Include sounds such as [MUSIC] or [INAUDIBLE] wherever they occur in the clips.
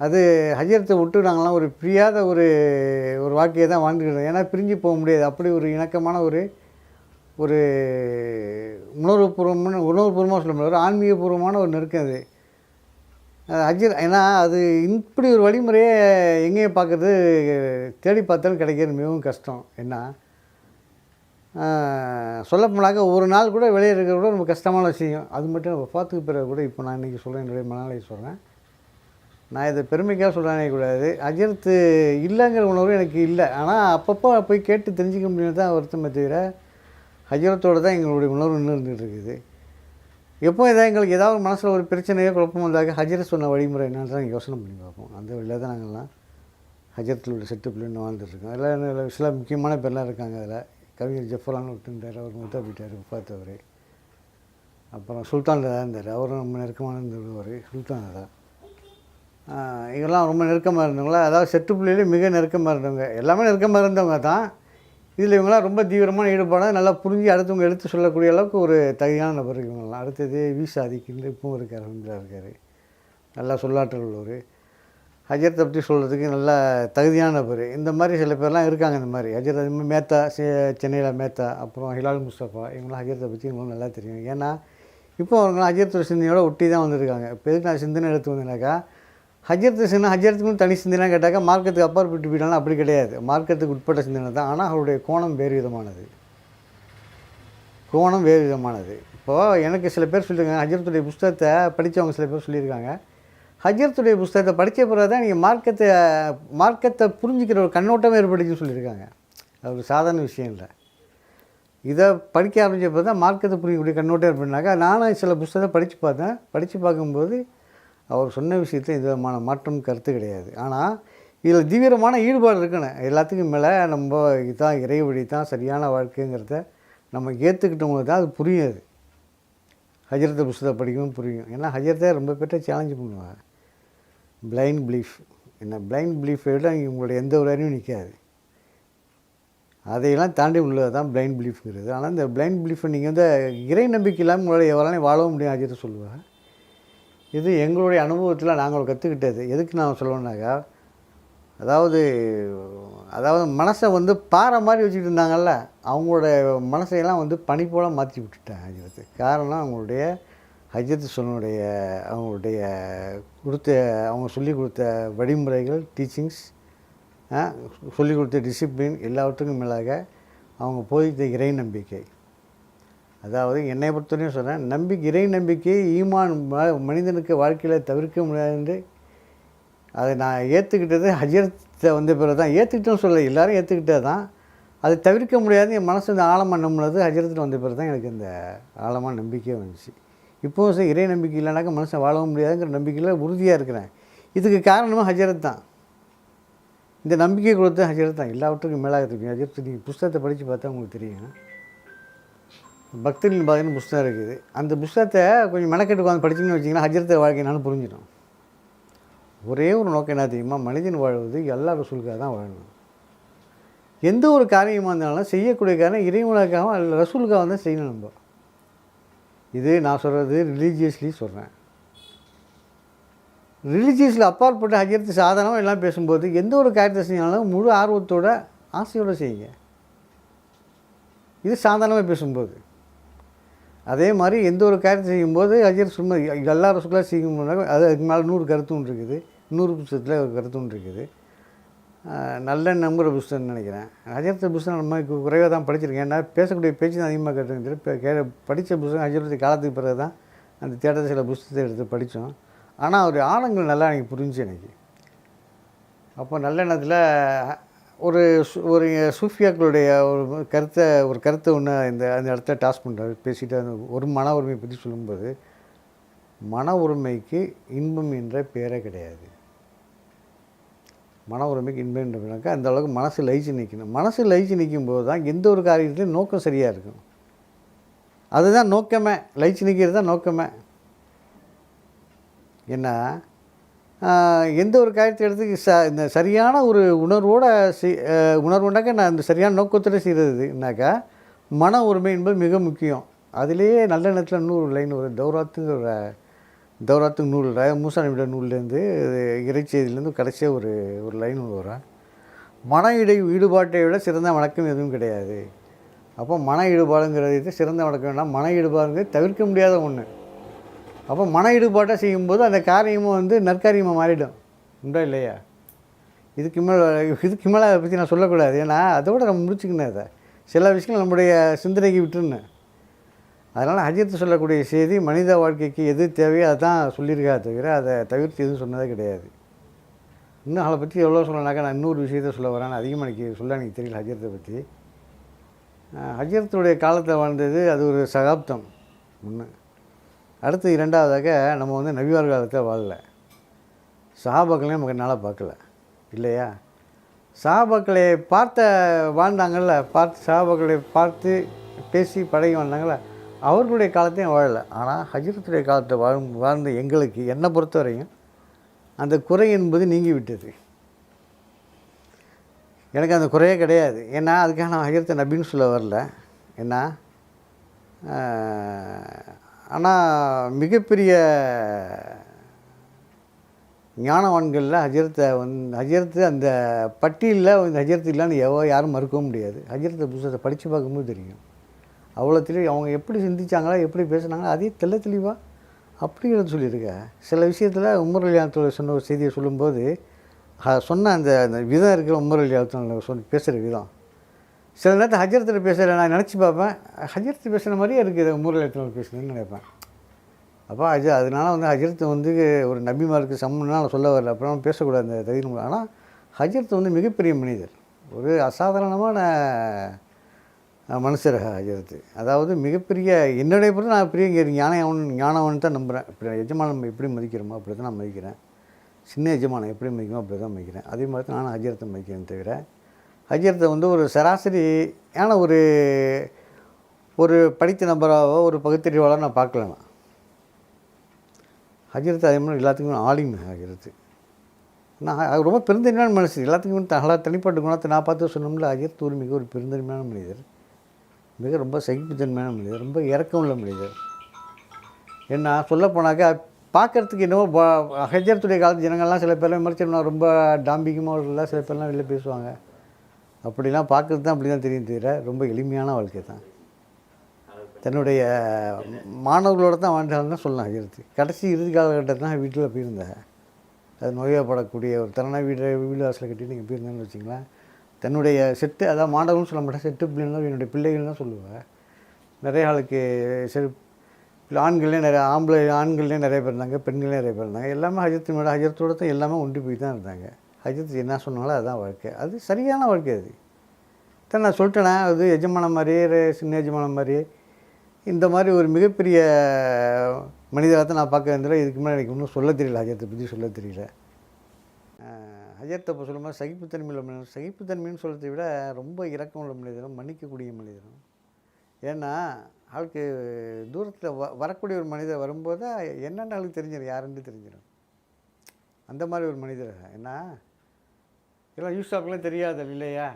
அது ஹஜரத்தை விட்டு நாங்களாம் ஒரு பிரியாத ஒரு ஒரு வாழ்க்கையை தான் வாழ்ந்துக்கிட்டோம் ஏன்னா பிரிஞ்சு போக முடியாது. அப்படி ஒரு இணக்கமான ஒரு ஒரு உணர்வுபூர்வமான உணர்வுபூர்வமாக சொல்ல முடியாது. ஒரு ஆன்மீகபூர்வமான ஒரு நெருக்கம் அது. அது அஜித் ஏன்னா அது இப்படி ஒரு வழிமுறையை எங்கேயும் பார்க்குறது தேடி பார்த்தாலும் கிடைக்கிறது மிகவும் கஷ்டம். என்ன சொல்லப்போனாக்க ஒரு நாள் கூட வெளியே இருக்கிற கூட ரொம்ப கஷ்டமான விஷயம். அது மட்டும் நம்ம பார்த்துக்கு பிறகு கூட இப்போ நான் இன்றைக்கி சொல்கிறேன் என்னுடைய மனநிலையை சொல்கிறேன் நான் இதை பெருமைக்காக சொல்கிறேனே கூடாது. அஜிரத்து இல்லைங்கிற உணர்வு எனக்கு இல்லை. ஆனால் அப்பப்போ போய் கேட்டு தெரிஞ்சுக்க முடியும் தான் வருத்தமே தவிர ஹஜரத்தோடு தான் எங்களுடைய உணர்வு இன்னும் இருக்குது எப்போ ஏதாவது எங்களுக்கு ஏதாவது மனசில் ஒரு பிரச்சனையோ குழப்பம் வந்தாக்க ஹஜரத் சொன்ன வழிமுறை என்னன்னு தான் யோசனை பண்ணி பார்ப்போம். அந்த வழியில் தான் நாங்கள்லாம் ஹஜரத்தில் உள்ள செட்டுப்பில் இன்னும் வாழ்ந்துட்டுருக்கோம் அதில் சில முக்கியமான பேர்லாம் இருக்காங்க அதில். கவிஞர் ஜஃபரான்னு விட்டுருந்தார் அவர் மூத்தா போயிட்டார் பார்த்தவர் அப்புறம் சுல்தான் தான் இருந்தார். அவரும் ரொம்ப நெருக்கமான இருந்தவர். சுல்தான் தான் இவங்கெல்லாம் ரொம்ப நெருக்கமாக இருந்தவங்களா? அதாவது செட்டுப்புள்ளியிலே மிக நெருக்கமாக இருந்தவங்க. எல்லாமே நெருக்கமாக இருந்தவங்க தான். இதில் இவங்களாம் ரொம்ப தீவிரமான ஈடுபாடாக நல்லா புரிஞ்சு அடுத்தவங்க எடுத்து சொல்லக்கூடிய அளவுக்கு ஒரு தகுதியான நபர் இவங்கெல்லாம். அடுத்தது வி. சாதிக்குன்னு இப்பவும் இருக்கார் அஹமதுல்லா இருக்கார். நல்லா சொல்லாற்றல் உள்ளவர். ஹஜரத் பற்றி சொல்கிறதுக்கு நல்ல தகுதியான நபர். இந்த மாதிரி சில பேர்லாம் இருக்காங்க இந்த மாதிரி. ஹஜரத் அது மாதிரி மேத்தா சென்னையில் மேத்தா அப்புறம் ஹிலால் முஸ்தபா இவங்களாம் ஹஜரத்தை பற்றி இவங்களும் நல்லா தெரியும். ஏன்னா இப்போ அவங்களாம் ஹஜரத்தோட சிந்தனையோட ஒட்டி தான் வந்திருக்காங்க. இப்போ எதுக்கு நான் சிந்தனை எடுத்து வந்தேனாக்கா ஹஜரத்து சின்ன ஹஜரத்துக்குன்னு தனி சிந்தனை கேட்டாக்கா மார்க்கத்துக்கு அப்பாற்பட்டு போயிட்டாலும் அப்படி கிடையாது. மார்க்கத்துக்கு உட்பட்ட சிந்தனை தான். ஆனால் அவருடைய கோணம் வேறு விதமானது. கோணம் வேறு விதமானது. இப்போது எனக்கு சில பேர் சொல்லியிருக்காங்க ஹஜரத்துடைய புஸ்தகத்தை படித்தவங்க சில பேர் சொல்லியிருக்காங்க. ஹஜரத்துடைய புஸ்தகத்தை படித்த பிறகு தான் நீங்கள் மார்க்கத்தை மார்க்கத்தை புரிஞ்சுக்கிற ஒரு கண்ணோட்டம் ஏற்படுச்சுன்னு சொல்லியிருக்காங்க. அது ஒரு சாதாரண விஷயம் இல்லை. இதை படிக்க ஆரம்பிச்சப்போ தான் மார்க்கத்தை புரியக்கூடிய கண்ணோட்டம் ஏற்படுனாக்கா நானும் சில புஸ்தகத்தை படித்து பார்த்தேன். படித்து பார்க்கும்போது அவர் சொன்ன விஷயத்தில் எந்த விதமான மாற்றம் கருத்து கிடையாது. ஆனால் இதில் தீவிரமான ஈடுபாடு இருக்கணும் எல்லாத்துக்கும் மேலே நம்ம இதுதான் இறைவழி தான் சரியான வாழ்க்கைங்கிறத நம்ம ஏற்றுக்கிட்டவங்களுக்கு தான் அது புரியாது. ஹஜரத்தை புஸ்தகம் படிக்கவும் புரியும். ஏன்னா ஹஜரத்தை ரொம்ப பேர்ட்ட சேலஞ்சு பண்ணுவாங்க. பிளைண்ட் பிலீஃப் என்ன பிளைண்ட் பிலீஃபை விட உங்களோட எந்த ஒரு அறிவும் நிற்காது அதையெல்லாம் தாண்டி உள்ளது தான் பிளைண்ட் பிலீஃப்ங்கிறது ஆனால் இந்த பிளைண்ட் பிலீஃபை நீங்கள் வந்து இறை நம்பிக்கை இல்லாமல் உங்களால் எவ்வளோ வாழவும் முடியும் ஹஜரத்தை சொல்லுவாங்க. இது எங்களுடைய அனுபவத்தில் நாங்கள் கற்றுக்கிட்டது எதுக்கு நான் சொல்லணுன்னாக்கா அதாவது அதாவது மனசை வந்து பாறை மாதிரி வச்சுக்கிட்டு இருந்தாங்கல்ல அவங்களோட மனசையெல்லாம் வந்து பனி போல் மாற்றி விட்டுட்டேன் ஹஜரத்து. காரணம் அவங்களுடைய ஹஜரத் சொன்னுடைய அவங்களுடைய கொடுத்த அவங்க சொல்லி கொடுத்த வழிமுறைகள் டீச்சிங்ஸ் சொல்லி கொடுத்த டிசிப்ளின் எல்லாவற்றுக்கும் மேலாக அவங்க போதித்த இறை நம்பிக்கை. அதாவது என்னை பொறுத்தவரையும் சொல்கிறேன் நம்பிக்கை இறை நம்பிக்கை ஈமான் ம- மனிதனுக்கு வாழ்க்கையில் தவிர்க்க முடியாது என்று அதை நான் ஏற்றுக்கிட்டது ஹஜரத்தை வந்த பிறகு தான் ஏற்றுக்கிட்டோன்னு சொல்ல எல்லாரும் ஏற்றுக்கிட்டே தான். அதை தவிர்க்க முடியாது என் மனசு இந்த ஆழமாக நம்பினது ஹஜரத்தில் வந்த பிறகு தான் எனக்கு இந்த ஆழமான நம்பிக்கையே வந்துச்சு. இப்போவும் சரி இறை நம்பிக்கை இல்லைனாக்கா மனுஷன் வாழவும் முடியாதுங்கிற நம்பிக்கையில் உறுதியாக இருக்கிறேன். இதுக்கு காரணமும் ஹஜரத் தான். இந்த நம்பிக்கை கொடுத்த ஹஜரத் தான். எல்லாவற்றுக்கும் மேலாக தெரியும். ஹஜரத் நீங்கள் புஸ்தகத்தை படித்து பார்த்தா உங்களுக்கு தெரியும். பக்தர்கள் பார்த்தீங்கன்னா புஸ்தகம் இருக்குது. அந்த புஸ்தகத்தை கொஞ்சம் மெனக்கெட்டு உட்காந்து படிச்சிங்கன்னு வச்சிங்கன்னா ஹஜரத்தை வாழ்க்கைனாலும் புரிஞ்சிடும். ஒரே ஒரு நோக்கம் என்ன தெரியுமா? மனிதன் வாழ்வது எல்லா ரசூலுக்காக தான் வாழணும். எந்த ஒரு காரியமாக இருந்தாலும் செய்யக்கூடிய காரணம் இறைவனுக்காகவும் அல்ல ரசூலுக்காக தான் செய்யணும் நம்ம. இது நான் சொல்கிறது ரிலீஜியஸ்லி சொல்கிறேன் ரிலீஜியஸில் அப்பாற்பட்ட ஹஜரத்து சாதாரணமாக எல்லாம் பேசும்போது எந்த ஒரு காரியத்தை செஞ்சாலும் முழு ஆர்வத்தோட ஆசையோடு செய்யுங்க. இது சாதாரணமாக பேசும்போது. அதே மாதிரி எந்த ஒரு காரியம் செய்யும்போது அஜர் சும்மா எல்லா ரசுக்களாக செய்யும்போது அது அதுக்கு மேலே நூறு கருத்தும் இருக்குது. நூறு புஸ்தகத்தில் ஒரு கருத்தும் இருக்குது. நல்ல நம்புகிற புஸ்தகம்னு நினைக்கிறேன். அஜரத்த புஸ்தகம் நம்ம குறைவாக தான் படிச்சிருக்கேன். ஏன்னா பேசக்கூடிய பேச்சு தான் அதிகமாக கேட்டுருந்துட்டு கே படித்த புஸ்தகம் அஜரத்து காலத்துக்கு பிறகு தான் அந்த தேட்டத்தில் சில புஸ்தகத்தை எடுத்து படித்தோம். ஆனால் ஒரு ஆழங்கள் நல்லா எனக்கு புரிஞ்சு எனக்கு. அப்போ நல்லெண்ணத்தில் ஒரு சு- ஒரு சூஃபியாக்களுடைய ஒரு கருத்தை ஒரு கருத்தை ஒன்று இந்த அந்த இடத்த டாஸ் பண்ணுறாரு பேசிட்டு அந்த ஒரு மன உரிமையை பற்றி சொல்லும்போது மன உரிமைக்கு இன்பம் என்ற பேரே கிடையாது. மன உரிமைக்கு இன்பம் என்ற பேராக்க அந்த அளவுக்கு மனசு லயிச்சு நிற்கணும் மனசு லயிச்சு நிற்கும் போது தான் எந்த ஒரு காரியத்துலையும் நோக்கம் சரியாக இருக்கும். அதுதான் நோக்கமே. லயிச்சு நிற்கிறது தான் நோக்கமே. ஏன்னா எந்த ஒரு காரியத்தை எடுத்து ச இந்த சரியான ஒரு உணர்வோட செய் உணர்வுனாக்கா நான் இந்த சரியான நோக்கத்தோட செய்கிறதுனாக்கா மன உரிமை என்பது மிக முக்கியம். அதிலேயே நல்ல நேரத்தில் இன்னொரு லைன் ஒரு தௌராத்துங்கிற தௌராத்துக்கு நூல் மூசா நபியோட நூல்லேருந்து இறைச்செய்திலேருந்து கடைசியாக ஒரு ஒரு லைன் ஒன்று வரும். மன இடை ஈடுபாட்டை விட சிறந்த வணக்கம் எதுவும் கிடையாது. அப்போ மன ஈடுபாடுங்கிறது இது சிறந்த வணக்கம். மன ஈடுபாடுங்கிறது தவிர்க்க முடியாத ஒன்று அப்போ மன ஈடுபாட்டாக செய்யும்போது அந்த காரியமும் வந்து நற்காரியமாக மாறிடும். உண்டா இல்லையா? இதுக்கு மேலே இதுக்கு மேலே அதை பற்றி நான் சொல்லக்கூடாது. ஏன்னா அதோட நம்ம முடிச்சுக்கணும் அதை சில விஷயங்கள் நம்முடைய சிந்தனைக்கு விட்டுருந்தேன் அதனால் ஹஜ்ரத் சொல்லக்கூடிய செய்தி மனித வாழ்க்கைக்கு எது தேவையோ அதான் சொல்லியிருக்கா தவிர அதை தவிர்த்து எதுவும் சொன்னதே கிடையாது. இன்னும் அதை பற்றி எவ்வளோ சொல்லனாக்கா நான் இன்னொரு விஷயத்த சொல்ல வரேன். அதிகமாக எனக்கு சொல்ல எனக்கு தெரியல ஹஜரத்தை பற்றி ஹஜரத்துடைய காலத்தில் வாழ்ந்தது அது ஒரு சகாப்தம். ஒன்று அடுத்து இரண்டாவதாக நம்ம வந்து நபிவார் காலத்தில் வாழல. சஹாபாக்களையும் நமக்கு என்னால் பார்க்கல. இல்லையா? சஹாபாக்களை பார்த்த வாழ்ந்தாங்கள்ல பார்த்து சஹாபாக்களை பார்த்து பேசி பழகி வாழ்ந்தாங்கள்ல அவர்களுடைய காலத்தையும் வாழலை. ஆனால் ஹஜரத்துடைய காலத்தை வாழும் வாழ்ந்த எங்களுக்கு என்னை பொறுத்தவரையும் அந்த குறை என்பது நீங்கி விட்டது எனக்கு அந்த குறையே கிடையாது. ஏன்னா அதுக்காக நான் ஹஜரத்தை நபின்னு சொல்ல வரல. ஏன்னா ஆனால் மிகப்பெரிய ஞானவான்களில் ஹஜரத்தை வந்து ஹஜரத்து அந்த பட்டியலில் வந்து ஹஜரத்து இல்லைன்னு எவ்வளோ யாரும் மறுக்கவும் முடியாது. ஹஜரத்தை புத்தகத்தை படித்து பார்க்கும்போது தெரியும். அவ்வளோ தெளிவு அவங்க எப்படி சிந்திச்சாங்களா எப்படி பேசுனாங்களோ அதே தெல்ல தெளிவாக அப்படிங்கிறது சொல்லியிருக்க. சில விஷயத்தில் உமர் அலியாத்தோட சொன்ன ஒரு செய்தியை சொல்லும்போது சொன்ன அந்த அந்த விதம் இருக்கிற உமர் அலியாத்தோட சொன்ன பேசுகிற விதம். சில நேரத்தில் ஹஜரத்தில் பேசுகிற நான் நினச்சி பார்ப்பேன். ஹஜரத்தில் பேசுகிற மாதிரியே இருக்குது உமர் அலியாத்தோட பேசுகிறேன்னு நினைப்பேன். அப்போ அஜ அதனால வந்து ஹஜரத்து வந்து ஒரு நபிமாருக்கு சம்மன்னா நான் சொல்ல வரல. அப்புறம் பேசக்கூடாது அந்த தகுதி ஆனால் ஹஜரத் வந்து மிகப்பெரிய மனிதர். ஒரு அசாதாரணமான அஹ், மனுஷர் ஹஜரத்து. அதாவது மிகப்பெரிய என்னுடைய பொறுத்து நான் பெரிய இங்கே ஞானவன் ஞானவன் தான் நம்புகிறேன் இப்போ எஜமானம் நம்ம எப்படி மதிக்கிறோமோ அப்படி தான் நான் மதிக்கிறேன். சின்ன எஜமானம் எப்படி மதிக்குமோ அப்படி தான் மதிக்கிறேன். அதே மாதிரி தான் நான் ஹஜரத்தை மதிக்கிறேன் தவிர ஹஜரத்தை வந்து ஒரு சராசரியான ஒரு ஒரு படித்த நபராகவோ ஒரு பகுத்தறிவாளோ நான் பார்க்கல நான். ஹஜரத் அதே மாதிரி எல்லாத்துக்குமே ஆளுமை ஹஜரத்து நான் அது ரொம்ப பெருந்தன்மையான மனுஷன். எல்லாத்துக்குமே தகலா தனிப்பட்ட குணத்தை நான் பார்த்து சொன்னோம்ல ஹஜரத் ஒரு மிக ஒரு பெருந்தன்மையான மனிதர். மிக ரொம்ப சகிப்புத்தன்மையான மனிதர். ரொம்ப இறக்கம் உள்ள மனிதர். என்ன சொல்லப்போனாக்கா பார்க்குறதுக்கு என்னவோ ஹஜரத்துடைய காலத்து ஜனங்கள்லாம் சில பேர்லாம் விமர்சனம் ரொம்ப டாம்பிகமாக இல்லை சில பேர்லாம் வெளில பேசுவாங்க. அப்படிலாம் பார்க்குறது தான் அப்படி தான் தெரியும் தவிர ரொம்ப எளிமையான வாழ்க்கை தான். தன்னுடைய மாணவர்களோட தான் வாழ்ந்தாலும் தான் சொல்லலாம் ஹஜரத்து கடைசி இறுதி காலகட்டத்தில் தான் வீட்டில் போயிருந்தேன். அது நோயப்படக்கூடிய ஒரு தரனா வீடு வீடு வாசலை கட்டி நீங்கள் போயிருந்தேன்னு வச்சிங்களேன். தன்னுடைய செட்டு அதாவது மாணவர்கள்னு சொல்ல மாட்டேன் செட்டு பிள்ளைங்க என்னுடைய பிள்ளைகள் தான் சொல்லுவேன். நிறைய ஆளுக்கு சரி இல்லை ஆண்கள்லேயே நிறைய ஆம்பளை ஆண்கள்லேயே நிறைய பேர் இருந்தாங்க பெண்களே நிறைய பேர் இருந்தாங்க. எல்லாமே ஹஜரத்து மேடம் தான் எல்லாமே ஒன்றி போய் தான் இருந்தாங்க. அஜித் என்ன சொன்னாங்களோ அதுதான் வாழ்க்கை. அது சரியான வாழ்க்கை அது. தான் நான் சொல்லிட்டேனே அது எஜமானம் மாதிரி சின்ன எஜமானம் மாதிரி இந்த மாதிரி ஒரு மிகப்பெரிய மனிதராக நான் பார்க்க இருந்ததில்ல இதுக்கு மேலே எனக்கு இன்னும் சொல்ல தெரியல அஜயத்தை பற்றி சொல்ல தெரியல. அஜயத்தை ஹஜரத்தை இப்போ சொல்லும்போது சகிப்புத்தன்மை உள்ள மனிதன். சகிப்புத்தன்மைன்னு சொல்கிறத விட ரொம்ப இறக்கம் உள்ள மனிதனும் மன்னிக்கக்கூடிய மனிதனும். ஏன்னா ஆளுக்கு தூரத்தில் வ வரக்கூடிய ஒரு மனிதர் வரும்போது என்னென்ன ஆளுக்கு தெரிஞ்சிடும்? யாருன்னு தெரிஞ்சிடும். அந்த மாதிரி ஒரு மனிதர். ஏன்னா எல்லாம் யூஸ்டாப்லாம் தெரியாது இல்லையா?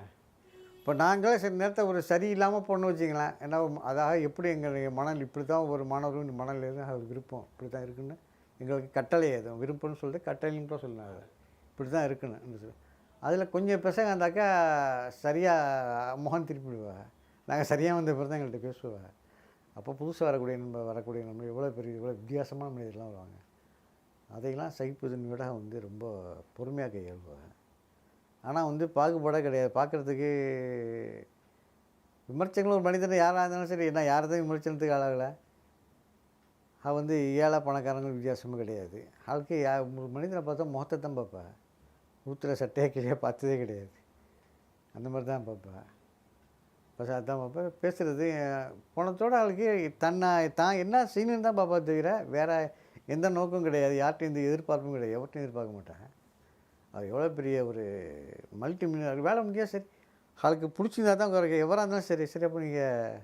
இப்போ நாங்களே சில நேரத்தை ஒரு சரியில்லாமல் போடணும் வச்சிங்களேன் ஏன்னா அதாக எப்படி எங்கள் மணல் இப்படி தான் ஒரு மாணவர்கள் மணல் எதுவும் விருப்பம். இப்படி தான் இருக்குன்னு எங்களுக்கு கட்டளை எதுவும் விருப்பம்னு சொல்லிட்டு கட்டளைன்னு கூட சொல்லலாம் அதை இப்படி தான் இருக்குன்னு அதில் கொஞ்சம் பெசங்க இருந்தாக்கா சரியாக முகம் திருப்பிடுவா நாங்கள் சரியாக வந்த பிறகு தான் எங்கள்கிட்ட பேசுவேன் அப்போ புதுசாக வரக்கூடிய நம்ம வரக்கூடிய நம்ம எவ்வளோ பெரிய எவ்வளோ வித்தியாசமான மனிதர்லாம் வருவாங்க. அதையெல்லாம் சகிப்புதன்மையோட வந்து ரொம்ப பொறுமையாக கையாளுவாங்க ஆனால் வந்து பாகுபாடே கிடையாது. பார்க்குறதுக்கு விமர்சனங்கள் ஒரு மனிதனை யாராக இருந்தாலும் சரி என்ன யாரதையும் விமர்சனத்துக்கு ஆளாகலை. அவள் வந்து ஏழை பணக்காரங்கள் வித்தியாசமும் கிடையாது. ஆளுக்கு யா ஒரு மனிதனை பார்த்தா முகத்தை தான் பார்ப்பேன் ஊற்றுற சட்டையே கிடையாது பார்த்ததே கிடையாது. அந்த மாதிரி தான் பார்ப்பேன் பஸ் அதுதான் பார்ப்பேன் பேசுகிறது போனத்தோட ஆளுக்கு தன்னை தான் என்ன சீனுன்னு தான் பார்ப்பா தவிர வேறு எந்த நோக்கம் கிடையாது. யார்கிட்டையும் இந்த எதிர்பார்ப்பும் கிடையாது. எவர்ட்டையும் எதிர்பார்க்க மாட்டேன் அது எவ்வளோ பெரிய ஒரு மல்டி மில்லியனர் வேலை முடியாது சரி. ஆளுக்கு பிடிச்சிருந்தா தான் குறைக்க. எவராக இருந்தாலும் சரி. சரி அப்போ நீங்கள்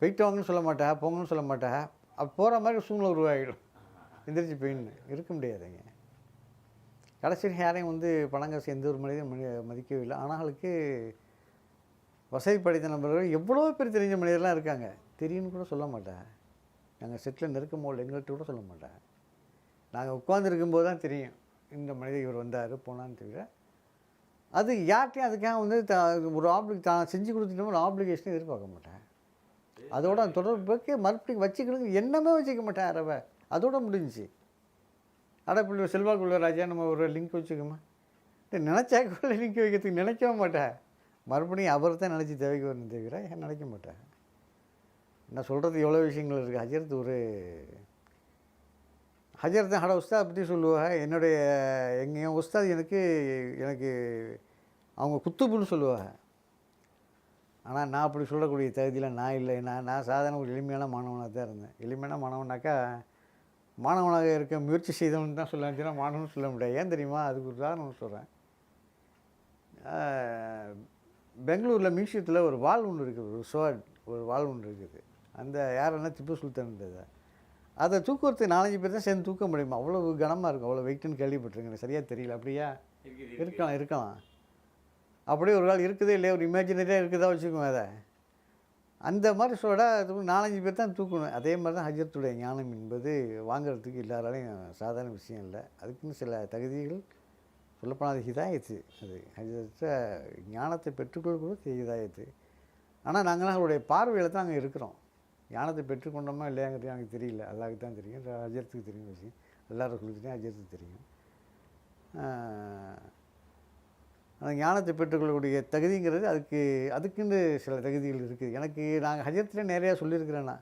போயிட்டு வாங்கன்னு சொல்ல மாட்டேன் போங்கன்னு சொல்ல மாட்டேன் அப்போ போகிற மாதிரி சூழ்நிலை உருவாகிடும். எந்திரிச்சு போயின்னு இருக்க முடியாதுங்க. கடைசியில் யாரையும் வந்து பணங்காசு எந்த ஒரு மனிதன் மனி மதிக்கவே இல்லை. ஆனால் வசதி படைத்த நபர்கள் எவ்வளோ பேர் தெரிஞ்ச மனிதர்லாம் இருக்காங்க. தெரியும்னு கூட சொல்ல மாட்டேன் நாங்கள் செட்டில் நெருக்கம் போல் எங்கள்கிட்ட கூட சொல்ல மாட்டேன் நாங்கள் உட்காந்துருக்கும்போது தான் தெரியும். இந்த மனிதர் இவர் வந்தார் போனான்னு தவிர அது யார்கிட்டையும் அதுக்காக வந்து த ஒரு ஆப்ளிக் தான் செஞ்சு கொடுத்துட்டோம் ஒரு ஆப்ளிகேஷனும் எதிர்பார்க்க மாட்டேன். அதோட அந்த தொடர்புக்கு மறுபடியும் வச்சுக்கணுங்க எண்ணமே வச்சுக்க மாட்டேன் அரவை அதோட முடிஞ்சுச்சு. அடப்பிள்ளை செல்வாக்குள்ள ராஜா நம்ம ஒரு லிங்க் வச்சுக்கோமா. நினச்சாக்குள்ள லிங்க் வைக்கிறதுக்கு நினைக்கவே மாட்டேன். மறுபடியும் அவர் தான் நினச்சி தேவைக்கு வரணும் தவிர ஏன் நினைக்க மாட்டேன். நான் சொல்கிறது எவ்வளோ விஷயங்கள் இருக்குது ஹஜரத் ஒரு ஹஜரத் ஹட உஸ்தாத் பற்றி சொல்லுவாங்க. என்னுடைய எங்கள் என் உஸ்தாத் எனக்கு எனக்கு அவங்க குத்துப்புன்னு சொல்லுவாங்க. ஆனால் நான் அப்படி சொல்லக்கூடிய தகுதியில் நான் இல்லை. நான் நான் சாதாரண ஒரு எளிமையான மாணவனாக தான் இருந்தேன். எளிமையான மாணவனாக்கா மாணவனாக இருக்க முயற்சி செய்தவன் தான் சொல்ல வேண்டியதுனா மாணவன் சொல்ல முடியாது. ஏன் தெரியுமா? அதுக்கு ஒரு உதாரணம் சொல்கிறேன் பெங்களூரில் மியூசியத்தில் ஒரு வால் ஒன்று இருக்குது. ஒரு சோட் ஒரு வால் ஒன்று இருக்குது. அந்த யாருன்னா திப்பு சுல்தான்ன்றதை அதை தூக்குறதுக்கு நாலஞ்சு பேர் தான் சேர்ந்து தூக்க முடியுமா? அவ்வளோ கனமாக இருக்கும். அவ்வளோ வெயிட்டுன்னு கேள்விப்பட்டிருக்கேன். சரியாக தெரியல. அப்படியா? இருக்கலாம் இருக்கலாம். அப்படியே ஒரு நாள் இருக்குதே இல்லையா? ஒரு இமேஜினரியாக இருக்குதா வச்சுக்கோங்க அதை. அந்த மாதிரி அது நாலஞ்சு பேர் தான் தூக்கணும். அதே மாதிரி தான் ஹஜரத்துடைய ஞானம் என்பது வாங்குறதுக்கு எல்லாராலையும் சாதாரண விஷயம் இல்லை. அதுக்குன்னு சில தகுதிகள் சொல்லப்போனால் அது ஹிதாயத்து. அது ஹஜரத்தை ஞானத்தை பெற்றுக்கொள்ள கூட ஹிதாயத்து. ஆனால் நாங்களாம் அவருடைய பார்வையில் தான் அங்கே இருக்கிறோம். ஞானத்தை பெற்றுக்கொண்டோமா இல்லையாங்கிறது எனக்கு தெரியல. அல்லாவுக்கு தான் தெரியும். அஜரத்துக்கு தெரியும் விஷயம். எல்லாரும் சொல்லிட்டுதான் அஜரத்துக்கு தெரியும். அந்த ஞானத்தை பெற்றுக்கொள்ளக்கூடிய தகுதிங்கிறது அதுக்கு அதுக்குன்னு சில தகுதிகள் இருக்குது. எனக்கு நாங்கள் ஹஜரத்தில் நிறையா சொல்லியிருக்கிறேன்னா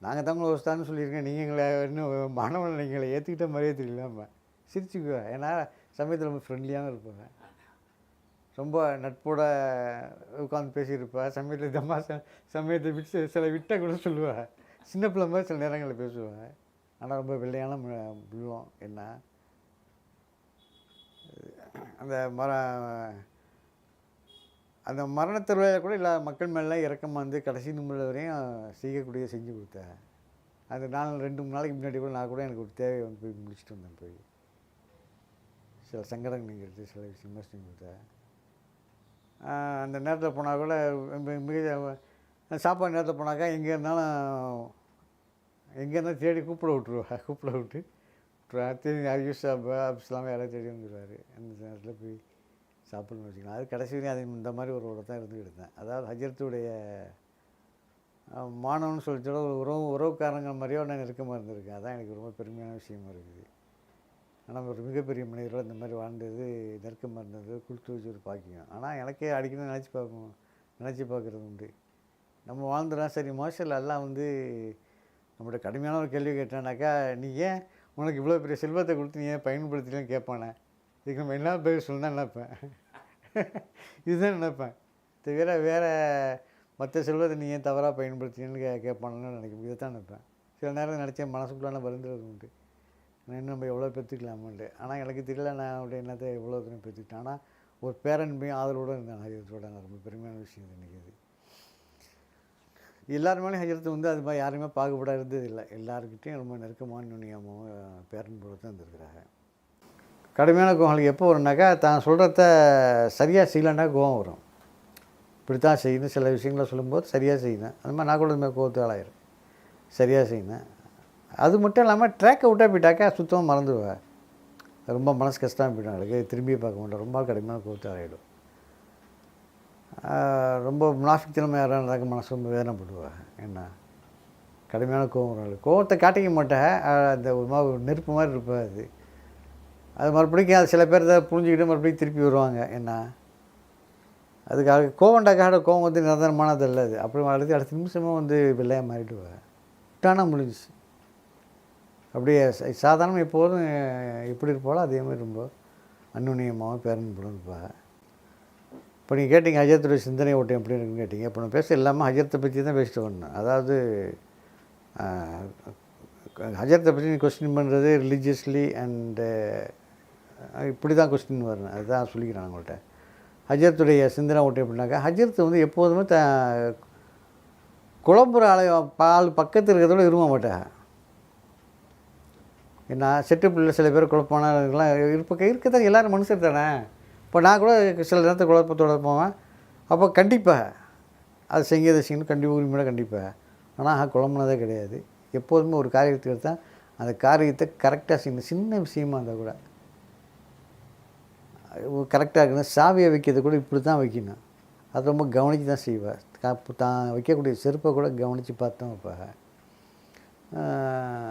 நாங்கள் தமிழ் ஒஸ்தான்னு சொல்லியிருக்கேன் நீங்கள் எங்களை இன்னும் மாணவன் நீங்களை ஏற்றுக்கிட்ட மாதிரியே தெரியலாம சிரிச்சுக்குவேன். ஏன்னா சமயத்தில் ரொம்ப ஃப்ரெண்ட்லியான இருப்பாங்க. ரொம்ப நட்போட உட்காந்து பேசியிருப்பேன் சமயத்தில் தம்மா சமயத்தை விட்டு சில விட்ட கூட சொல்லுவேன் சின்ன பிள்ளை மாதிரி சில நேரங்களில் பேசுவேன் ஆனால் ரொம்ப வெள்ளையான புள்ளம் என்ன? அந்த மர அந்த மரணத்தருவையில் கூட எல்லா மக்கள் மேலாம் இறக்கமாக வந்து கடைசி நிமிடம் வரையும் செய்யக்கூடிய செஞ்சு கொடுத்தேன் அந்த நாலு ரெண்டு மூணு நாளைக்கு முன்னாடி கூட நான் கூட எனக்கு ஒரு தேவை வந்து போய் முடிச்சுட்டு வந்தேன் போய். சில சங்கடங்கள் நீங்கிறது சில விமர்சனம் கொடுத்தேன் அந்த நேரத்தில் போனால் கூட மிக சாப்பாடு நேரத்தில் போனாக்கா எங்கே இருந்தாலும் எங்கே இருந்தாலும் தேடி கூப்பிட விட்ருவா [LAUGHS] கூப்பிட விட்டு விட்ருவா திரும்பி அரியூஸ் ஆஃபீஸ்லாம் யாராவது தேடி வந்துடுவார் அந்த நேரத்தில் போய் சாப்பிடணும்னு வச்சுக்கலாம். அது கடைசி வரையும் அது இந்த மாதிரி ஒரு ஒரு தான் இருந்துக்கிட்டு இருந்தேன். அதாவது ஹஜரத்துடைய மாணவன் சொல்லிச்சோட ஒரு உறவு உறவுக்காரங்க மாதிரியோ நான் நெருக்கமாக இருந்திருக்கேன் அதான் எனக்கு ரொம்ப பெருமையான விஷயமா இருக்குது. ஆனால் ஒரு மிகப்பெரிய மனிதர்கள் இந்த மாதிரி வாழ்ந்தது நெருக்கமாக இருந்தது கொடுத்து வச்சு ஒரு பாக்கியம். ஆனால் எனக்கே அடிக்கடி நினச்சி பார்க்கணும் நினச்சி பார்க்குறது உண்டு. நம்ம வாழ்ந்துடலாம் சரி மோசல் எல்லாம் வந்து நம்மளோட கடுமையான ஒரு கேள்வி கேட்டானாக்கா நீ ஏன் உனக்கு இவ்வளோ பெரிய செல்வத்தை கொடுத்து நீ ஏன் பயன்படுத்தலன்னு கேட்பானே? இதுக்கு நம்ம என்ன பேர் சொல்லணும் நினைப்பேன். [LAUGHS] இதுதான் நினைப்பேன். தவிர வேறு மற்ற செல்வத்தை நீ ஏன் தவறாக பயன்படுத்தினு கே கேட்பானு நினைக்கும் இதை தான் நினைப்பேன். சில நேரம் நினச்சேன் மனசுக்குள்ளான வருந்துறது உண்டு. இன்னும் நம்ம எவ்வளோ பெற்றுக்கலாமான்ட்டு ஆனால் எனக்கு தெரியல நான் அவருடைய என்னத்தை எவ்வளோ தூரம் பெற்றுக்கிட்டேன். ஆனால் ஒரு பேரன்பையும் ஆதரவோடு இருந்தேன் ஹஜரத்தோட ரொம்ப பெருமையான விஷயம் இது எனக்கு இது. ஹஜரத்து வந்து அது மாதிரி யாருமே பாகுபட இருந்ததில்லை எல்லாருக்கிட்டையும் ரொம்ப நெருக்கமான நுண்ணியமாகவும் பேரன்போடு தான் இருந்திருக்கிறாங்க. கடுமையான கோவங்களுக்கு எப்போ வரும்னாக்கா தான் சொல்கிறத சரியாக செய்யலைன்னா கோவம் வரும். இப்படி தான் செய்யணும் சில விஷயங்களை சொல்லும்போது சரியாக செய்யணும் அந்த மாதிரி நான் கூட இந்த மாதிரி கோவத்து ஆளாயிரும் சரியாக செய்யணும் அது மட்டும் இல்லாமல் ட்ராக்கை விட்டா போயிட்டாக்கா சுத்தமாக மறந்துடுவேன். ரொம்ப மனசு கஷ்டமாக போய்டும். எனக்கு திரும்பி பார்க்க மாட்டேன் ரொம்ப கடுமையான கோவத்து ஆகிடும் ரொம்ப முனாஃபித்தனமாக யாராக மனசு ரொம்ப வேதனைப்படுவேன். என்ன? கடுமையான கோவம் வரும் கோவத்தை காட்டிக்க மாட்டேன். அந்த ஒரு மாதிரி நெருப்பு மாதிரி இருப்பேன் அது. அது மறுபடியும் அது சில பேர் இதை புரிஞ்சுக்கிட்டு மறுபடியும் திருப்பி வருவாங்க. என்ன? அதுக்காக கோவண்டாக்காட கோவம் வந்து நிரந்தரமானது இல்லை அது. அப்புறம் அடுத்து அடுத்த நிமிஷமும் வந்து வெள்ளையாக மாறிடுவேன். விட்டானா முடிஞ்சிச்சு. அப்படியே சாதாரணமாக எப்போதும் எப்படி இருப்பாலோ அதே மாதிரி ரொம்ப அன்னுண்ணியமாகவும் பேரன்படும் இருப்பாள் இப்போ நீங்கள் கேட்டீங்க ஹஜரத்துடைய சிந்தனை ஓட்டம் எப்படி இருக்குன்னு கேட்டீங்க. இப்போ நான் பேச எல்லாமே ஹஜரத்தை பற்றி தான் பேசிட்டு வரணும் அதாவது ஹஜரத்தை பற்றி நீ கொஸ்டின் பண்ணுறது ரிலீஜியஸ்லி அண்டு இப்படி தான் கொஸ்டின் வரணும் அதுதான் சொல்லிக்கிறேன் நான் உங்கள்கிட்ட ஹஜரத்துடைய சிந்தனை ஓட்டம் எப்படின்னாக்கா ஹஜரத்து வந்து எப்போதுமே த குழம்புற ஆலயம் பால் பக்கத்தில் இருக்கிறதோட விரும்ப மாட்டாங்க என்ன செட்டு பிள்ளை சில பேர் குழப்பமானவங்களாம் இருப்ப இருக்க தான் எல்லோரும் மனுஷர் தானே? இப்போ நான் கூட சில நேரத்தில் குழப்பத்தோட போவேன். அப்போ கண்டிப்பாக அது செய்ய செய்யணும் கண்டிப்பாக உரிமையோட கண்டிப்பாக ஆனால் குழம்புனதே கிடையாது. எப்போதுமே ஒரு காரியத்துக்கு எடுத்தால் அந்த காரியத்தை கரெக்டாக செய்யணும். சின்ன விஷயமா இருந்தால் கூட. கரெக்டாக இருக்கணும். சாவியை வைக்கிறது கூட இப்படி தான் வைக்கணும். அது ரொம்ப கவனித்து தான் செய்வேன் தான் வைக்கக்கூடிய செருப்பை கூட கவனித்து பார்த்தோம் இப்போ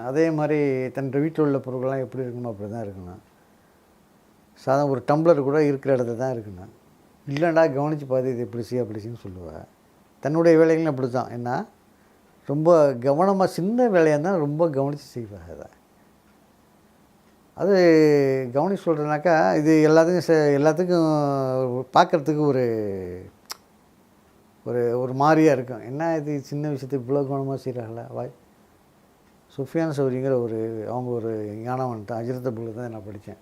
அதே மாதிரி தன் வீட்டில் உள்ள பொருட்கள்லாம் எப்படி இருக்கணுமோ அப்படி தான் இருக்கணும். சாதாரண ஒரு டம்ளர் கூட இருக்கிற இடத்துல தான் இருக்கணும். இல்லைண்டா கவனித்து பார்த்து இது எப்படி செய்ய அப்படி செய்யும் சொல்லுவேன் தன்னுடைய வேலைகளும் அப்படி தான். என்ன ரொம்ப கவனமாக சின்ன வேலையாக இருந்தால் ரொம்ப கவனித்து செய்வாங்க அதை. அது கவனி சொல்கிறேனாக்கா இது எல்லாத்துக்கும் செ எல்லாத்துக்கும் பார்க்குறதுக்கு ஒரு ஒரு ஒரு மாதிரியாக இருக்கும். என்ன இது சின்ன விஷயத்துக்கு இவ்வளோ கவனமாக செய்கிறாங்களா வாய் சுஃபியான் சௌரிங்கிற ஒரு அவங்க ஒரு ஞானவன் தான் அஜிரத்த புக்கில் தான் நான் படித்தேன்.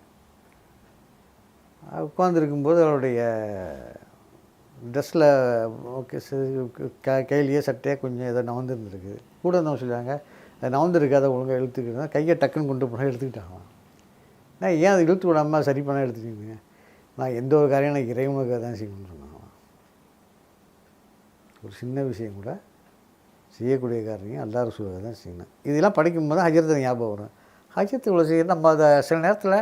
உட்காந்துருக்கும்போது அவருடைய ட்ரெஸ்ஸில் ஓகே க கையிலேயே சட்டையாக கொஞ்சம் ஏதோ நவந்துருந்துருக்கு. கூட இருந்தவங்க சொல்லுவாங்க அது நவந்துருக்கு அதை ஒழுங்காக இழுத்துக்கிட்டு கையை டக்குன்னு கொண்டு போனால் எடுத்துக்கிட்டாங்க நான் ஏன் அதை இழுத்து விடாமல் சரி பண்ணால் எடுத்துக்கிங்க நான் எந்த ஒரு காரியம் நான் இறைவனுக்காக தான் செய்யணும்னு சொன்னாங்க ஒரு சின்ன விஷயம் கூட செய்யக்கூடிய காரணம் அல்லா ரசூலுக்காக தான் செய்யணும். இதெல்லாம் படிக்கும்போது ஹஜரத்தை ஞாபகம் வரும். ஹஜரத்து இவ்வளோ செய்ய நம்ம அதை சில நேரத்தில்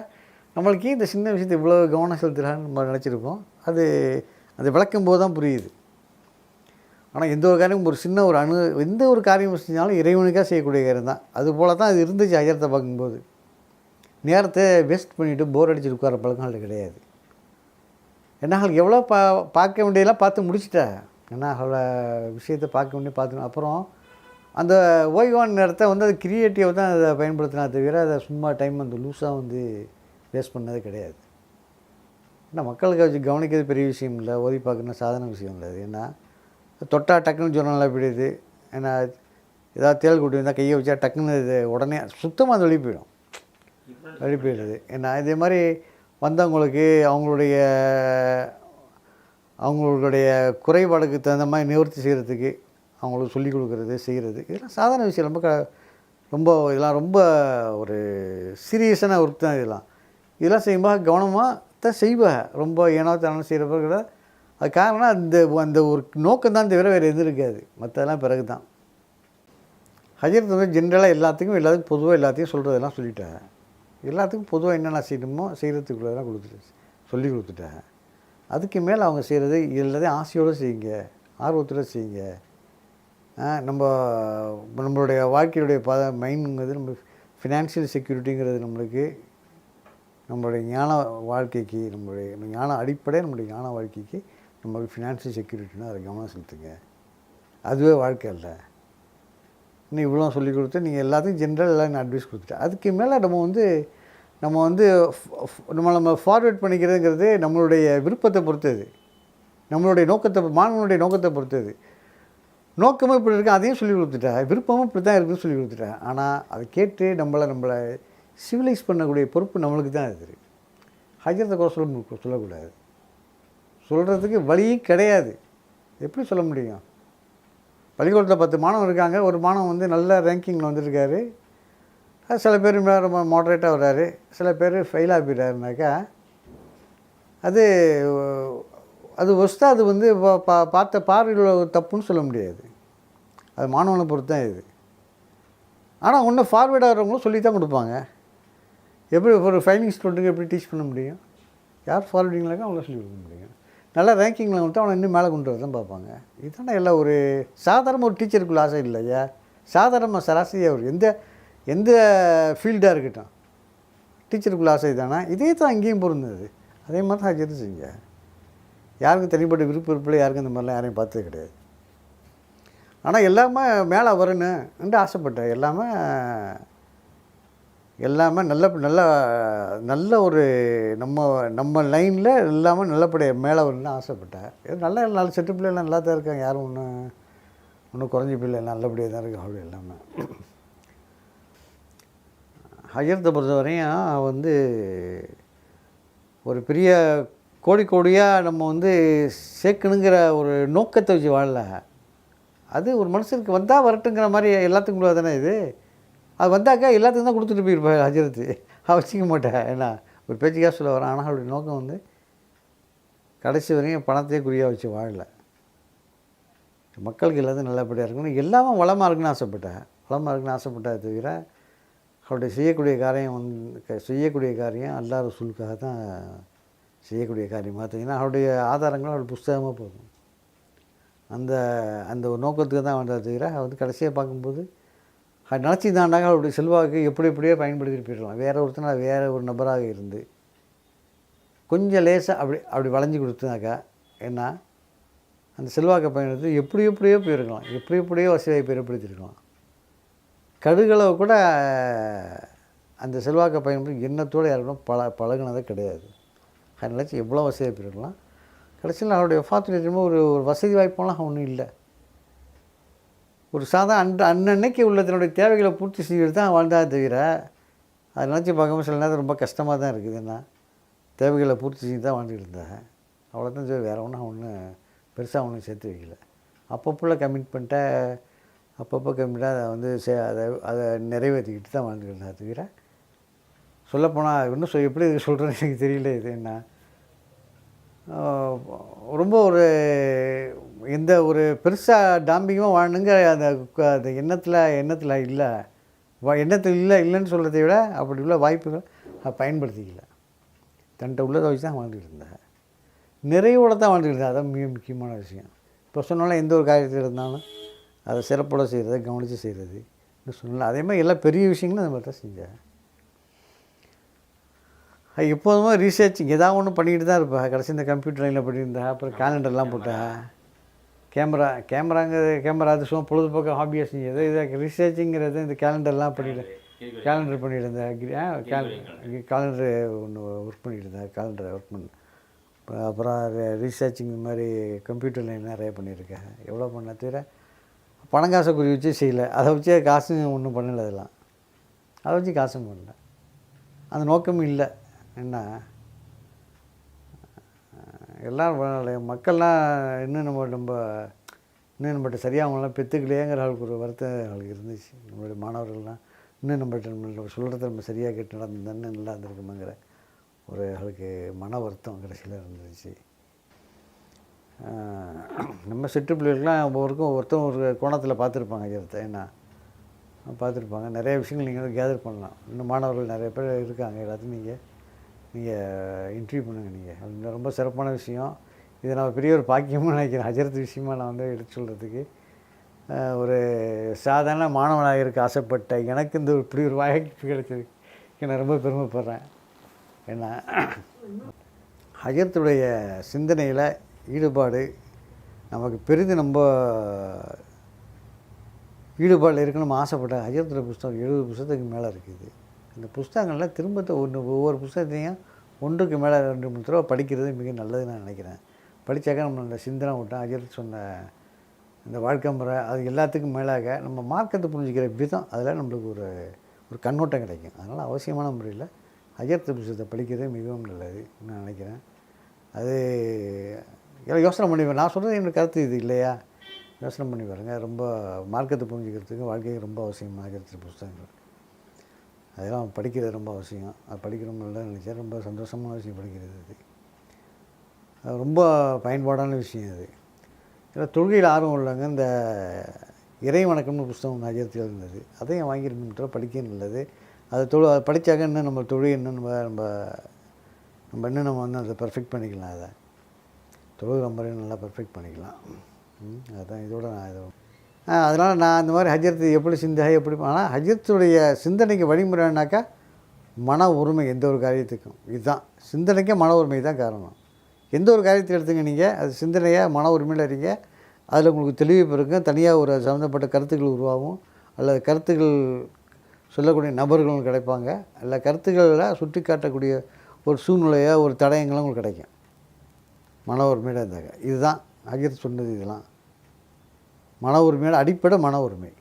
நம்மளுக்கு இந்த சின்ன விஷயத்தை இவ்வளோ கவனம் செலுத்துகிறான்னு நம்ம நினச்சிருப்போம். அது அது விளக்கும் போது தான் புரியுது. ஆனால் எந்த ஒரு காரியமும் ஒரு சின்ன ஒரு அணு எந்த ஒரு காரியம் செஞ்சாலும் இறைவனுக்காக செய்யக்கூடிய காரியம் தான். அது போல தான் அது இருந்துச்சு ஹஜரத்தை பார்க்கும்போது. நேரத்தை வேஸ்ட் பண்ணிவிட்டு போர் அடிச்சுட்டு உட்கார பழக்கம் கிடையாது. ஏன்னா எவ்வளோ பா பார்க்க வேண்டியதெல்லாம் பார்த்து முடிச்சிட்டேன் ஏன்னா அவளை விஷயத்தை பார்க்க வேண்டிய பார்த்துக்கணும். அப்புறம் அந்த ஓய்வான நேரத்தை வந்து அது கிரியேட்டிவாக தான் அதை பயன்படுத்தினா தவிர அதை சும்மா டைம் அந்த லூஸாக வந்து வேஸ்ட் பண்ணது கிடையாது. ஏன்னா மக்களுக்கு வச்சு கவனிக்கிறது பெரிய விஷயம் இல்லை. ஓதி பார்க்குறது சாதாரண விஷயம் இல்லை அது. ஏன்னா தொட்டா டக்குன்னு ஜுரம் பிடிக்குது ஏன்னா ஏதாவது தேல் கூட்டி வந்தால் கையை வச்சா டக்குன்னு இது உடனே சுத்தமாக அது வெளியே போயிடும். வெளியே போயிடுது. ஏன்னா இதே மாதிரி வந்தவங்களுக்கு அவங்களுடைய அவங்களுடைய குறைபாடுக்கு தகுந்த மாதிரி நிவர்த்தி செய்கிறதுக்கு அவங்களுக்கு சொல்லிக் கொடுக்குறது செய்கிறது இதெல்லாம் சாதாரண விஷயம். ரொம்ப க ரொம்ப இதெல்லாம் ரொம்ப ஒரு சீரியஸான ஒர்க் தான் இதெல்லாம். இதெல்லாம் செய்யும்போது கவனமாக தான் செய்வேன் ரொம்ப ஏனோ தானோ செய்கிறப்ப கூட அது காரணம் அந்த அந்த ஒரு நோக்கம் தான் தவிர வேறு எதுவும் இருக்காது. மற்றதெல்லாம் பிறகு தான் ஹஜரத் வந்து ஜென்ரலாக எல்லாத்துக்கும் எல்லாத்துக்கும் பொதுவாக எல்லாத்தையும் சொல்கிறதெல்லாம் சொல்லிட்டேன் எல்லாத்துக்கும் பொதுவாக என்னென்ன செய்யணுமோ செய்கிறதுக்குள்ளதெல்லாம் கொடுத்துட்டு சொல்லி கொடுத்துட்டேன் அதுக்கு மேலே அவங்க செய்கிறது எல்லாத்தையும் ஆசையோடு செய்யுங்க ஆர்வத்தோடு செய்யுங்க. நம்ம நம்மளுடைய வாழ்க்கையுடைய ப மெயின்ங்கிறது நம்ம ஃபினான்ஷியல் செக்யூரிட்டிங்கிறது நம்மளுக்கு நம்மளுடைய ஞான வாழ்க்கைக்கு நம்மளுடைய ஞான அடிப்படை நம்மளுடைய ஞான வாழ்க்கைக்கு நம்மளுக்கு ஃபினான்ஷியல் செக்யூரிட்டினா அதை கவனம் செலுத்துங்க. அதுவே வாழ்க்கை இல்லை இன்னும் இவ்வளோ சொல்லிக் கொடுத்து நீங்கள் எல்லாத்துக்கும் ஜென்ரல் எல்லாம் அட்வைஸ் கொடுத்துட்டேன். அதுக்கு மேலே நம்ம வந்து நம்ம வந்து நம்ம நம்ம ஃபார்வேர்ட் பண்ணிக்கிறதுங்கிறது நம்மளுடைய விருப்பத்தை பொறுத்தது. நம்மளுடைய நோக்கத்தை மாணவனுடைய நோக்கத்தை பொறுத்தது. நோக்கமும் இப்படி இருக்கு அதையும் சொல்லி கொடுத்துட்டேன் விருப்பமும் இப்படி தான் இருக்குதுன்னு சொல்லி கொடுத்துட்டேன் ஆனால் அதை கேட்டு நம்மளை நம்மளை சிவிலைஸ் பண்ணக்கூடிய பொறுப்பு நம்மளுக்கு தான் இருக்குது ஹஜரத்தை கூட சொல்ல சொல்லக்கூடாது. சொல்கிறதுக்கு வழியும் கிடையாது. எப்படி சொல்ல முடியும்? பள்ளிக்கூடத்தில் பத்து மாணவன் இருக்காங்க. ஒரு மாணவன் வந்து நல்ல ரேங்கிங்கில் வந்துருக்காரு சில பேர் ரொம்ப மாடரேட்டாக வர்றாரு. சில பேர் ஃபெயில் போயிட்டாருனாக்கா அது அது ஒஸ்ட்டாக அது வந்து பா பார்த்த பார்வையில் தப்புன்னு சொல்ல முடியாது. அது மாணவனை பொறுத்து தான் இது. ஆனால் ஒன்று ஃபார்வேர்டாக வரவங்களும் சொல்லி தான் கொடுப்பாங்க. எப்படி ஒரு ஃபைனிங் ஸ்டூடெண்ட்டுக்கு எப்படி டீச் பண்ண முடியும்? யார் ஃபார்வர்டிங்லாக்கோ அவங்கள சொல்லி கொடுக்க முடியும்? நல்லா ரேங்கிங்கில் வந்துட்டு அவனை இன்னும் மேலே கொண்டு வர தான் பார்ப்பாங்க. இதுதானே எல்லாம் ஒரு சாதாரண ஒரு டீச்சருக்குள்ள ஆசை இல்லையா? சாதாரணமாக சராசரியாக ஒரு எந்த எந்த ஃபீல்டாக இருக்கட்டும். டீச்சருக்குள்ள ஆசை தானே இதே தான் அங்கேயும் பொருந்தது. அதே மாதிரி தான் ஹஜ்ஜத்து செஞ்ச. யாருக்கும் தனிப்பட்ட விருப்ப விருப்பில் யாருக்கும் இந்த மாதிரிலாம் யாரையும் பார்த்தது கிடையாது. ஆனால் எல்லாமே மேலே வரணுன்ட்டு ஆசைப்பட்டேன். எல்லாமே எல்லாமே நல்ல நல்ல நல்ல ஒரு நம்ம நம்ம லைனில் எல்லாமே நல்லபடியாக மேலே வரணும்னு ஆசைப்பட்டேன். நல்ல நல்ல செட்டு பிள்ளைலாம் நல்லா தான் இருக்காங்க. யாரும் ஒன்றும் ஒன்றும் குறைஞ்சி பிள்ளை நல்லபடியாக தான் இருக்கு அவ்வளோ எல்லாமே. ஹஜரத்தை பொறுத்தவரையும் வந்து ஒரு பெரிய கோடி கோடியாக நம்ம வந்து சேர்க்கணுங்கிற ஒரு நோக்கத்தை வச்சு வாழல. அது ஒரு மனுஷனுக்கு வந்தால் வரட்டுங்கிற மாதிரி எல்லாத்துக்கும் தானே இது? அது வந்தாக்கா எல்லாத்துக்கும் தான் கொடுத்துட்டு போயிருப்பாரு ஹஜரத்து அவசிக்க மாட்டேன் ஏன்னா ஒரு பேச்சுக்காக சொல்ல வரேன். ஆனால் அவருடைய நோக்கம் வந்து கடைசி வரையும் பணத்தையே குறியாக வச்சு வாழலை. மக்களுக்கு எல்லாத்தையும் நல்லபடியாக இருக்கணும். எல்லாமே வளமாக இருக்குன்னு ஆசைப்பட்டேன். வளமாக இருக்குன்னு ஆசைப்பட்டேன் தவிர அவருடைய செய்யக்கூடிய காரியம் வந்து க- செய்யக்கூடிய காரியம் அல்லாத ரசூலுக்காக தான் செய்யக்கூடிய காரியம். பார்த்தீங்கன்னா அவருடைய ஆதாரங்கள் அவருடைய புஸ்தகமாக போகும். அந்த அந்த ஒரு நோக்கத்துக்கு தான் வந்தது தவிர அவர் வந்து கடைசியாக பார்க்கும்போது நினச்சி தாண்டாக அவருடைய செல்வாக்கு எப்படி எப்படியோ பயன்படுத்திட்டு போயிடலாம். வேறு ஒருத்தனா வேறு ஒரு நபராக இருந்து கொஞ்சம் லேசாக அப்படி அப்படி வளைஞ்சு கொடுத்தாக்கா என்ன? அந்த செல்வாக்கை பயன்படுத்தி எப்படி எப்படியோ போயிருக்கலாம். எப்படி எப்படியோ வசதியாக வாய்ப்பு கடுகளவு கூட அந்த செல்வாக்கை பயன்படுத்தி எண்ணத்தோடு யாரும் பழ பழகுனதே கிடையாது. அது நினச்சி எவ்வளோ வசதியாக வாய்ப்பு கடைசியில் அவருடைய ஃபாத்துடைய ஒரு ஒரு வசதி வாய்ப்பெல்லாம் ஒன்றும் இல்லை. ஒரு சாதா அன் அன்னன்னைக்கு உள்ள தன்னுடைய தேவைகளை பூர்த்தி செய்வது தான் வாழ்ந்தா தவிர அதை நினச்சி பார்க்கும்போது சில நேரம் ரொம்ப கஷ்டமாக தான் இருக்குது. என்ன? தேவைகளை பூர்த்தி செஞ்சு தான் வாழ்ந்துட்டு இருந்தேன் அவ்வளோதான் சரி வேறு ஒன்றும் ஒன்றும் பெருசாக ஒன்றும் சேர்த்து வைக்கல. அப்பப்போல கமிட்மெண்ட்டை அப்பப்போ கமிட்டாக அதை வந்து சே அதை அதை நிறைவேற்றிக்கிட்டு தான் வாழ்ந்துட்டு நான் தவிர சொல்லப்போனால் இன்னும் சொ எப்படி இது சொல்கிறேன்னு எனக்கு தெரியல இது என்ன? ரொம்ப ஒரு எந்த ஒரு பெருசாக டாம்பிங்கமாக வாழணுங்கிற அந்த அந்த எண்ணத்தில் எண்ணத்தில் இல்லை. வா எண்ணத்தில் இல்லை இல்லைன்னு சொல்கிறதை விட அப்படி உள்ள வாய்ப்புகள் அதை பயன்படுத்திக்கல. தன்ட்ட உள்ளதை வச்சு தான் வாழ்ந்துட்டு இருந்தேன். நிறைவோட தான் வாழ்ந்துட்டு இருந்தேன். அதான் மிக முக்கியமான விஷயம். இப்போ சொன்னாலும் எந்த ஒரு காரியத்தில் இருந்தாலும் அதை சிறப்போட செய்கிறது கவனித்து செய்கிறது சொல்லலாம் அதே மாதிரி எல்லா பெரிய விஷயங்களும் அந்த மாதிரி தான் செஞ்சேன் அது எப்போதுமே ரீசர்ச்சிங் ஏதாவது ஒன்று பண்ணிக்கிட்டு தான் இருப்பேன் கடைசி இந்த கம்ப்யூட்டர் லைனில் பண்ணியிருந்தேன் அப்புறம் கேலண்டர்லாம் போட்டேன் கேமரா கேமராங்கிறது கேமரா அது சும்மா பொழுதுபோக்கு ஹாபியாக செஞ்சது. இது ரிசர்ச்சிங்கிறது இந்த கேலண்டர்லாம் பண்ணிட்டு கேலண்டர் பண்ணிட்டு இருந்தேன் கேலண்டர் ஒன்று ஒர்க் பண்ணிட்டு இருந்தேன் கேலண்டர் ஒர்க் பண்ணேன் அப்புறம் அப்புறம் ரீசர்ச்சிங் இந்த மாதிரி கம்ப்யூட்டர் லைன் நிறைய பண்ணியிருக்கேன். எவ்வளோ பண்ண தவிர பணம் காசை குறி வச்சு செய்யலை. அதை வச்சு காசு ஒன்றும் பண்ணலை அதெல்லாம். அதை வச்சு காசும் பண்ணல. அந்த நோக்கமும் இல்லை. என்ன? எல்லாம் மக்கள்லாம் இன்னும் நம்ம நம்ம இன்னும் நம்மகிட்ட சரியாக அவங்களாம் பெற்றுக்கலையேங்கிற அளவுக்கு ஒரு வருத்தம் அவங்களுக்கு இருந்துச்சு. நம்மளுடைய மாணவர்கள்லாம் இன்னும் நம்மகிட்ட நம்ம சொல்கிறத நம்ம சரியாக கேட்டு நடந்தேன்னு நல்லா இருந்திருக்குமாங்கிற ஒரு அவளுக்கு மன வருத்தம் கடைசியில் இருந்துச்சு. நம்ம சிட்டு பிள்ளைகளுக்கெல்லாம் ஒவ்வொருக்கும் ஒவ்வொருத்தரும் ஒரு கோணத்தில் பார்த்துருப்பாங்க ஐயத்தை என்ன பார்த்துருப்பாங்க. நிறைய விஷயங்கள் நீங்கள் கேதர் பண்ணலாம். இன்னும் மாணவர்கள் நிறைய பேர் இருக்காங்க எல்லாத்தையும் நீங்கள் நீங்கள் இன்டர்வியூ பண்ணுங்கள் நீங்கள் அது ரொம்ப சிறப்பான விஷயம். இதை நான் பெரிய ஒரு பாக்கியமாக நினைக்கிறேன். அஜரத் விஷயமா நான் வந்து எடுத்து சொல்கிறதுக்கு ஒரு சாதாரண மாணவனாக இருக்க ஆசைப்பட்ட எனக்கு இந்த இப்படி ஒரு வாய்ப்பு கிடைச்சது. நான் ரொம்ப பெருமைப்படுறேன். ஏன்னா அஜரத்துடைய சிந்தனையில் ஈடுபாடு நமக்கு பெரிதும் நம்ம ஈடுபாடில் இருக்கணும்னு ஆசைப்பட்ட அஜரத்துடைய புஸ்தகம் எழுபது புஸ்தகத்துக்கு மேலே இருக்குது. அந்த புஸ்தகங்கள்லாம் திரும்ப ஒன்று ஒவ்வொரு புஸ்தகத்தையும் ஒன்றுக்கு மேலே ரெண்டு மூணு தடவை படிக்கிறது மிக நல்லதுன்னு நான் நினைக்கிறேன். படிச்சாக்கா நம்ம அந்த சிந்தனை விட்டோம் அஜயத் சொன்ன இந்த வாழ்க்கை முறை அது எல்லாத்துக்கும் மேலாக நம்ம மார்க்கத்தை புரிஞ்சுக்கிற விதம் அதில் நம்மளுக்கு ஒரு ஒரு கண்ணோட்டம் கிடைக்கும். அதனால் அவசியமான முறையில் அஜர்த்த புஸ்தத்தை படிக்கிறது மிகவும் நல்லது நான் நினைக்கிறேன். அது எல்லாம் யோசனை பண்ணி நான் சொல்கிறது எனக்கு கருத்து இது இல்லையா? யோசனை பண்ணி பாருங்கள் ரொம்ப மார்க்கத்தை புரிஞ்சுக்கிறதுக்கு வாழ்க்கைக்கு ரொம்ப அவசியமாக இருக்கிற புஸ்தகங்கள். அதெல்லாம் படிக்கிறது ரொம்ப அவசியம். அது படிக்கணும்னு நினச்சா ரொம்ப சந்தோஷமான விஷயம் படிக்கிறது அது. ரொம்ப பயன்பாடான விஷயம் அது. ஏன்னா தொழுகையில் ஆர்வம் உள்ளவங்க இந்த இறை வணக்கம்னு புஸ்தகம் ஒன்று இருந்தது அதையும் வாங்கியிருந்தோம் படிக்க நல்லது அதை தொழு அதை படித்தாக்க இன்னும் நம்ம தொழில் இன்னும் நம்ம நம்ம நம்ம இன்னும் நம்ம வந்து அதை பர்ஃபெக்ட் பண்ணிக்கலாம் அதை. தொழுகிற முறையை நல்லா பர்ஃபெக்ட் பண்ணிக்கலாம். அதுதான் இதோட நான் இது. அதனால் நான் இந்த மாதிரி ஹஜரத்து எப்படி சிந்தா எப்படி ஆனால் ஹஜரத்துடைய சிந்தனைக்கு வழிமுறைனாக்கா மன உரிமை எந்த ஒரு காரியத்துக்கும். இதுதான். சிந்தனைக்கே மன உரிமை தான் காரணம். எந்த ஒரு காரியத்தை எடுத்துங்க நீங்கள் அது சிந்தனையாக மன உரிமையில் இருங்க அதில் உங்களுக்கு தெளிவு பிறகு தனியாக ஒரு சம்மந்தப்பட்ட கருத்துக்கள் உருவாகும். அல்லது கருத்துக்கள் சொல்லக்கூடிய நபர்களும் கிடைப்பாங்க. அல்ல கருத்துக்களை சுட்டி காட்டக்கூடிய ஒரு சூழ்நிலையோ ஒரு தடயங்களும் உங்களுக்கு கிடைக்கும். மன உரிமையில் இருந்தாங்க. இதுதான் அஜித் சொன்னது இதெல்லாம். மன உரிமையோட அடிப்படை மன உரிமை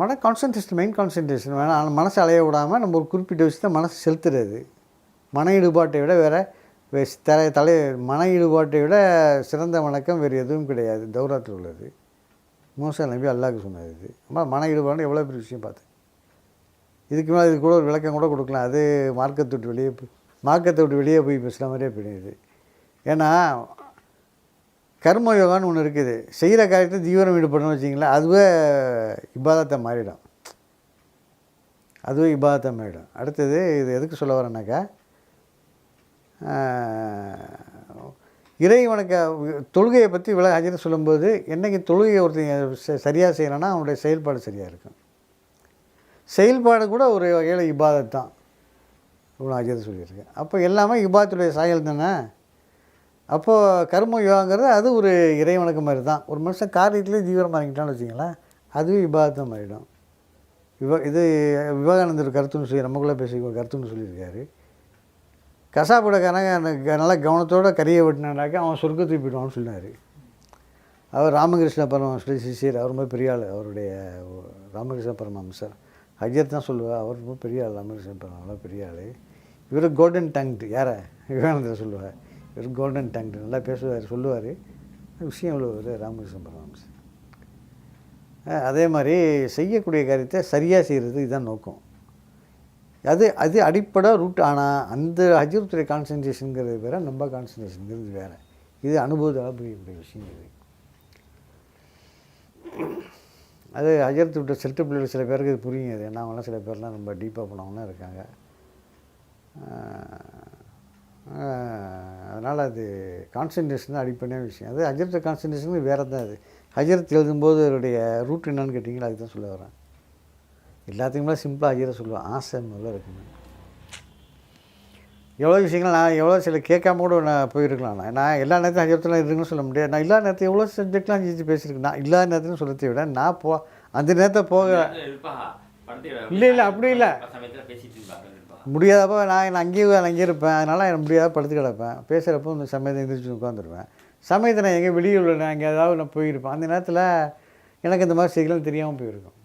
மன கான்சன்ட்ரேஷன் மெயின் கான்சன்ட்ரேஷன் வேணாம் ஆனால் மனசை அலைய விடாமல் நம்ம ஒரு குறிப்பிட்ட விஷயத்தை மனசு செலுத்துறது. மன ஈடுபாட்டை விட வேறு தலை தலை மன ஈடுபாட்டை விட சிறந்த வணக்கம் வேறு எதுவும் கிடையாது. தௌராத்தில் உள்ளது. மூசா நபி அல்லாஹ்க்கு சொன்னது இது. அம்மா மன ஈடுபாடு எவ்வளோ பெரிய விஷயம் பார்த்து. இதுக்கு மேலே இது கூட ஒரு விளக்கம் கூட கொடுக்கலாம். அது மார்க்கத்தை விட்டு வெளியே மார்க்கத்தை விட்டு வெளியே போய் பேசுகிற மாதிரியே பிடிக்குது ஏன்னா கர்மயோகான்னு ஒன்று இருக்குது. செய்கிற காரியத்தை தீவிரம் ஈடுபடணும்னு வச்சிங்களேன் அதுவே இபாதத்தை மாறிடும். அதுவே இபாதத்தை மாறிடும். அடுத்தது இது எதுக்கு சொல்ல வரேன்னாக்கா இறைவனுக்கு தொழுகையை பற்றி விளை ஹஜரத் சொல்லும்போது என்னைக்கு தொழுகையை ஒருத்தன் சரியாக செய்யறான்னா அவனுடைய செயல்பாடு சரியாக இருக்கும். செயல்பாடு கூட ஒரு வகையில் இபாதத்தான். இவ்வளோ அஜித் சொல்லியிருக்கேன் அப்போ எல்லாமே இபாத்துடைய சாயல் தானே? அப்போது கர்ம யோகாங்கிறது அது ஒரு இறை மாதிரி தான். ஒரு மனுஷன் காரியத்திலே தீவிரமாக இறங்கிட்டான்னு வச்சிங்களேன் அதுவும் இபாதம் ஆகிடும் விவ இது விவேகானந்தர் கருத்துன்னு சொல்லி நமக்குள்ளே பேசி ஒரு கருத்துன்னு சொல்லியிருக்காரு. கசாப்பிடக்காரங்க எனக்கு நல்லா கவனத்தோட கரையை வெட்டினாக்கா அவன் சொர்க்கத்துக்கு போயிடுவான்னு சொன்னார். அவர் ராமகிருஷ்ண பரமஹம்சர் சிசியர் அவர் ரொம்ப பெரிய ஆள் அவருடைய ராமகிருஷ்ண பரமஹம்சர். ஹஜர் தான் சொல்லுவார் அவர் ரொம்ப பெரிய ஆள் ராமகிருஷ்ண பரமஹம்சர் பெரிய ஆள். இவர் கோல்டன் டங்க்டு யாரை? விவேகானந்தர் சொல்லுவார். இவர் கோல்டன் டங்க்டு நல்லா பேசுவார் சொல்லுவார். விஷயம் உள்ளவர் ராமகிருஷ்ண பரமஹம்சர் அதே மாதிரி செய்யக்கூடிய காரியத்தை சரியாக செய்கிறது இதுதான் நோக்கம். அது அது அடிப்படை ரூட் ஆனால் அந்த ஹஜ்ரத்துடைய கான்சன்ட்ரேஷனுங்கிறது வேறு நம்ம கான்சன்ட்ரேஷனுங்கிறது வேறு. இது அனுபவத்தால் புரியக்கூடிய விஷயம் இது. அது அஜரத்து விட்ட செட்டு பிள்ளைகள் சில பேருக்கு இது புரியும். அது ஏன்னா அவங்களாம் சில பேர்லாம் ரொம்ப டீப்பாக போனவங்களாம் இருக்காங்க. அதனால் அது கான்சன்ட்ரேஷன் தான் அடிப்படையான விஷயம். அது ஹஜரத்து கான்சன்ட்ரேஷன் வேறு தான் அது. ஹஜரத் எழுதும்போது அவருடைய ரூட் என்னன்னு கேட்டிங்களா? அதுக்கு தான் சொல்ல வரேன் எல்லாத்துக்குமே சிம்பிளாக ஹஜரை சொல்லுவேன். ஆசை முதல்ல இருக்கணும் எவ்வளோ விஷயங்கள் நான் எவ்வளோ சில கேட்காம கூட நான் போயிருக்கலாம். நான் நான் எல்லா நேரத்தையும் ஹஜரத்தில் இருக்குன்னு சொல்ல முடியாது. நான் இல்லாத நேரத்தில் எவ்வளோ சப்ஜெக்ட்லாம் செஞ்சு பேசியிருக்கேன். நான் இல்லாத நேரத்தையும் சொல்லத்தை விட நான் போ அந்த நேரத்தை போக இல்லை, இல்லை, அப்படி இல்லை. முடியாதப்போ நான் நான் அங்கேயே நான் அங்கேயே இருப்பேன் அதனால் எனக்கு முடியாத படுத்து கிடப்பேன். பேசுகிறப்போ இந்த சமயத்தை எந்திரிச்சு உட்காந்துருவேன் சமயத்தை நான் எங்கே உள்ள நான் எங்கே ஏதாவது நான் போயிருப்பேன். அந்த நேரத்தில் எனக்கு இந்த மாதிரி செய்திகள் தெரியாமல் போயிருக்கும்.